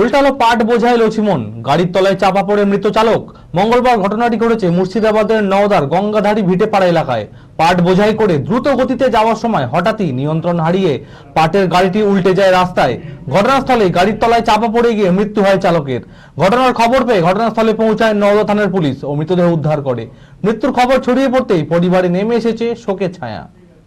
উল্টালো পাট বোঝায় লছিমন গাড়ির তলায় চাপা পড়ে মৃত চালক। মঙ্গলবার ঘটনাটি ঘটেছে মুর্শিদাবাদের নওদার গঙ্গাধারী ভিটেপাড়া এলাকায়। পাট বোঝাই করে দ্রুত গতিতে যাওয়ার সময় হঠাৎই নিয়ন্ত্রণ হারিয়ে পাটের গাড়িটি উল্টে যায় রাস্তায়। ঘটনাস্থলে গাড়ির তলায় চাপা পড়ে গিয়ে মৃত্যু হয় চালকের। ঘটনার খবর পেয়ে ঘটনাস্থলে পৌঁছায় নওদা থানার পুলিশ ও মৃতদেহ উদ্ধার করে। মৃত্যুর খবর ছড়িয়ে পড়তেই পরিবারে নেমে এসেছে শোকের ছায়া।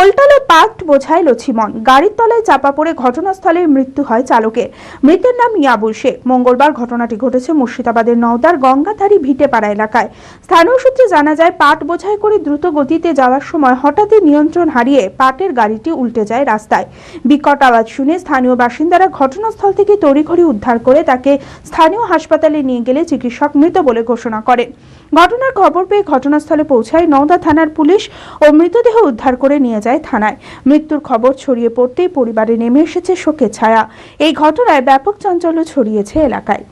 ওল্টালে পাট বোঝায় লছিমন গাড়ির তলায় চাপা পড়ে ঘটনাস্থলে মৃত্যু হয় চালকের। মৃতের নাম ইয়াবুল শেখ। মঙ্গলবার ঘটনাটি ঘটেছে মুর্শিদাবাদের নওদার গঙ্গাধারী ভিটেপাড়া এলাকায়। স্থানীয় সূত্রে জানা যায় পাট বোঝাই করে দ্রুত গতিতে যাওয়ার সময় হঠাৎই নিয়ন্ত্রণ হারিয়ে পাটের গাড়িটি উল্টে যায় রাস্তায়। বিকট আওয়াজ শুনে স্থানীয় বাসিন্দারা ঘটনাস্থল থেকে তড়িঘড়ি উদ্ধার করে তাকে স্থানীয় হাসপাতালে নিয়ে গেলে চিকিৎসক মৃত বলে ঘোষণা করেন। ঘটনার খবর পেয়ে ঘটনাস্থলে পৌঁছায় নওদা থানার পুলিশ ও মৃতদেহ উদ্ধার করে নিয়ে যায় থানায়। মৃত্যুর খবর ছড়িয়ে পড়তেই পরিবারে নেমে এসেছে শোকের ছায়া। এই ঘটনায় ব্যাপক চাঞ্চল্য ছড়িয়েছে এলাকায়।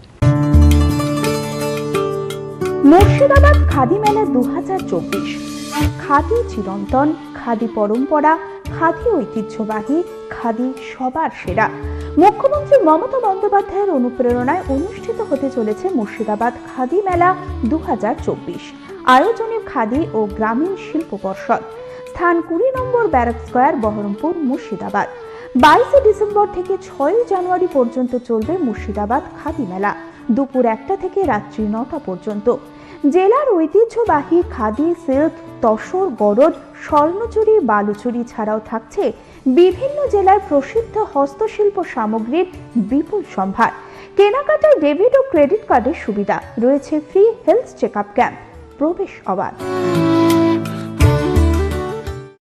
মুর্শিদাবাদ খাদি মেলা দু খাদি চিরন্তন, খাদি পরম্পরা, খাদি ঐতিহ্যবাহী, খাদি সবার সেরা। মুখ্যমন্ত্রী মমতা বন্দ্যোপাধ্যায়ের অনুপ্রেরণায় অনুষ্ঠিত হতে চলেছে মুর্শিদাবাদ খাদি মেলা দু হাজার চব্বিশ। আয়োজনে খাদি ও গ্রামীণ শিল্প পর্ষদ। স্থান কুড়ি নম্বর ব্যারাক স্কোয়ার, বহরমপুর, মুর্শিদাবাদ। বাইশে ডিসেম্বর থেকে ছয়ই জানুয়ারি পর্যন্ত চলবে মুর্শিদাবাদ খাদি মেলা। দুপুর একটা থেকে রাত্রি নটা পর্যন্ত। জেলার ঐতিহ্যবাহী খাদি, সিল্ক, তসর, গরদ, স্বর্ণচুরি, বালুচুরি ছাড়াও থাকছে বিভিন্ন জেলার প্রসিদ্ধ হস্তশিল্প সামগ্রীর বিপুল সম্ভার। কেনাকাটায় ডেবিট ও ক্রেডিট কার্ডের সুবিধা। রয়েছে free health check up camp প্রবেশ অবাধ।